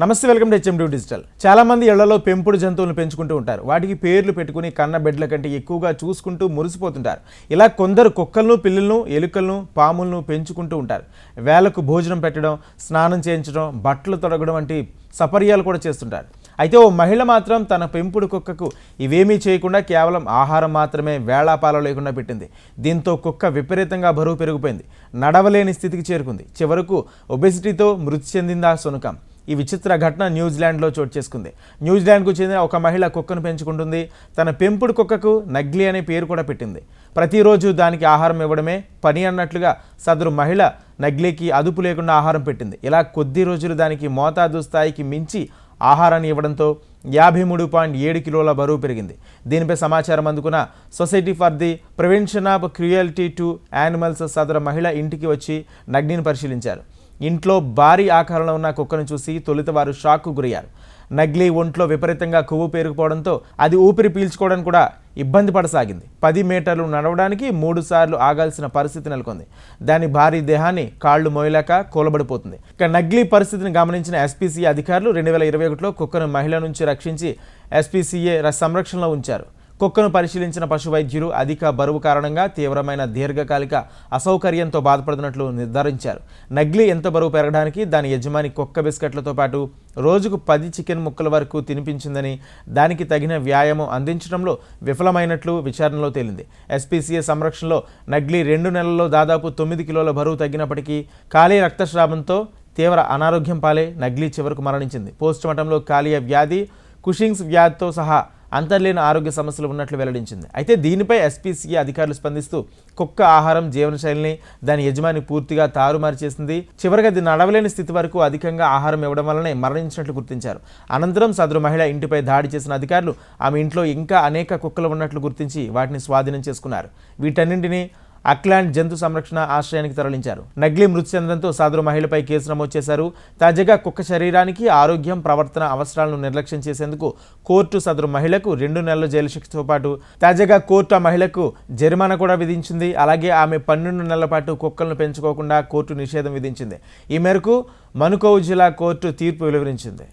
నమస్తే welcome to HMD digital. చాలామంది ఇళ్ళలో పెంపుడు జంతువులను పెంచుకుంటూ ఉంటారు. వాటికి పేర్లు పెట్టుకుని కన్న బిడ్డల కంటే ఎక్కువగా చూసుకుంటూ మురిసిపోతుంటారు. ఇలా కొందరు కుక్కలను పిల్లలను ఎలుకలను పాములను పెంచుకుంటూ ఉంటారు. వేలకు భోజనం పెట్టడం స్నానం చేయించడం బట్టలు తొడగడం వంటి సపర్యాలు కూడా చేస్తుంటారు. అయితే ఓ మహిళ మాత్రం తన పెంపుడు కుక్కకు ఇవేమీ చేయకుండా కేవలం ఆహారం మాత్రమే వేళాపాల లేకుండా పెట్టింది. దీంతో కుక్క విపరీతంగా బరువు పెరిగిపోయింది. నడవలేని స్థితికి చేరుకుంది. చివరకు ఒబెసిటీతో మృతి చెందిందా సునకం. ఈ విచిత్ర ఘటన న్యూజిలాండ్లో చోటు చేసుకుంది. న్యూజిలాండ్కు చెందిన ఒక మహిళ కుక్కను పెంచుకుంటుంది. తన పెంపుడు కుక్కకు నగ్లి అనే పేరు కూడా పెట్టింది. ప్రతిరోజు దానికి ఆహారం ఇవ్వడమే పని అన్నట్లుగా సదరు మహిళ నగ్లీకి అదుపు లేకుండా ఆహారం పెట్టింది. ఇలా కొద్ది రోజులు దానికి మోతాదు స్థాయికి మించి ఆహారాన్ని ఇవ్వడంతో యాభై మూడు పాయింట్ ఏడు కిలోల బరువు పెరిగింది. దీనిపై సమాచారం అందుకున్న society for the prevention of cruelty to animals సదర మహిళ ఇంటికి వచ్చి నగ్నిని పరిశీలించారు. ఇంట్లో భారీ ఆకారంలో ఉన్న కుక్కను చూసి తొలుత వారు షాక్కు గురయ్యారు. నగ్లీ ఒంట్లో విపరీతంగా కొవ్వు పేరుకుపోవడంతో అది ఊపిరి పీల్చుకోవడం కూడా ఇబ్బంది పడసాగింది. పది మీటర్లు నడవడానికి మూడు సార్లు ఆగాల్సిన పరిస్థితి నెలకొంది. దాని భారీ దేహాన్ని కాళ్ళు మోయలేక కూలబడిపోతుంది. ఇక నగ్లీ పరిస్థితిని గమనించిన ఎస్పీసీ అధికారులు రెండు వేల ఇరవై ఒకటిలో కుక్కను మహిళ నుంచి రక్షించి ఎస్పీసీఏ సంరక్షణలో ఉంచారు. కుక్కను పరిశీలించిన పశు వైద్యులు అధిక బరువు కారణంగా తీవ్రమైన దీర్ఘకాలిక అసౌకర్యంతో బాధపడుతున్నట్లు నిర్ధారించారు. నగ్లి ఎంత బరువు పెరగడానికి దాని యజమాని కుక్క బిస్కెట్లతో పాటు రోజుకు పది చికెన్ ముక్కల వరకు తినిపించిందని దానికి తగిన వ్యాయామం అందించడంలో విఫలమైనట్లు విచారణలో తేలింది. ఎస్పీసీఏ సంరక్షణలో నగ్లీ రెండు నెలల్లో దాదాపు తొమ్మిది కిలోల బరువు తగ్గినప్పటికీ ఖాళీ రక్తస్రావంతో తీవ్ర అనారోగ్యం పాలే నగ్లీ చివరకు మరణించింది. పోస్టుమార్టంలో కాలియ వ్యాధి కుషింగ్స్ వ్యాధితో సహా అంతర్లేని ఆరోగ్య సమస్యలు ఉన్నట్లు వెల్లడించింది. అయితే దీనిపై ఎస్పీసీ అధికారులు స్పందిస్తూ కుక్క ఆహారం జీవనశైలిని దాని యజమాని పూర్తిగా తారుమారు చేసింది. చివరిగా అది నడవలేని స్థితి వరకు అధికంగా ఆహారం ఇవ్వడం వలనే మరణించినట్లు గుర్తించారు. అనంతరం సదరు మహిళ ఇంటిపై దాడి చేసిన అధికారులు ఆమె ఇంట్లో ఇంకా అనేక కుక్కలు ఉన్నట్లు గుర్తించి వాటిని స్వాధీనం చేసుకున్నారు. వీటన్నింటినీ అక్లాండ్ జంతు సంరక్షణ ఆశ్రయానికి తరలించారు. నగ్లీ మృతి చెందడంతో సదరు మహిళపై కేసు నమోదు చేశారు. తాజాగా కుక్క శరీరానికి ఆరోగ్యం ప్రవర్తన అవసరాలను నిర్లక్ష్యం చేసేందుకు కోర్టు సదరు మహిళకు రెండు నెలల జైలు శిక్షతో పాటు తాజాగా కోర్టు ఆ మహిళకు జరిమానా కూడా విధించింది. అలాగే ఆమె పన్నెండు నెలల పాటు కుక్కలను పెంచుకోకుండా కోర్టు నిషేధం విధించింది. ఈ మేరకు మనుకోవు జిల్లా కోర్టు తీర్పు వెలువరించింది.